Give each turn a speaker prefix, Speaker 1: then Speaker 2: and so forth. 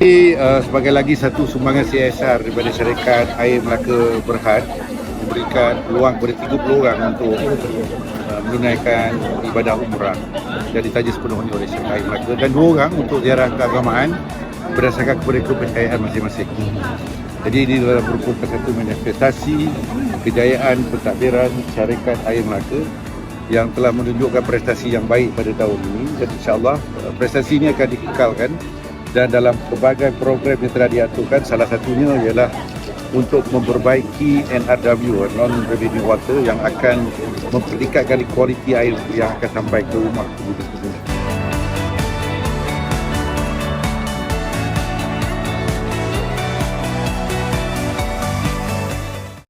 Speaker 1: uh, sebagai lagi satu sumbangan CSR daripada syarikat Air Melaka Berhad memberikan peluang kepada 30 orang untuk uh, menunaikan ibadah umrah yang ditaja sepenuhnya oleh syarikat Air Melaka dan dua orang untuk ziarah keagamaan berdasarkan kepada kepercayaan masing-masing. Jadi ini adalah merupakan satu manifestasi kejayaan pentadbiran syarikat Air Melaka yang telah menunjukkan prestasi yang baik pada tahun ini dan insyaAllah uh, prestasi ini akan dikekalkan dan dalam pelbagai program yang telah diaturkan salah satunya ialah untuk memperbaiki NRW non revenue water yang akan mempertingkatkan kualiti air yang akan sampai ke rumah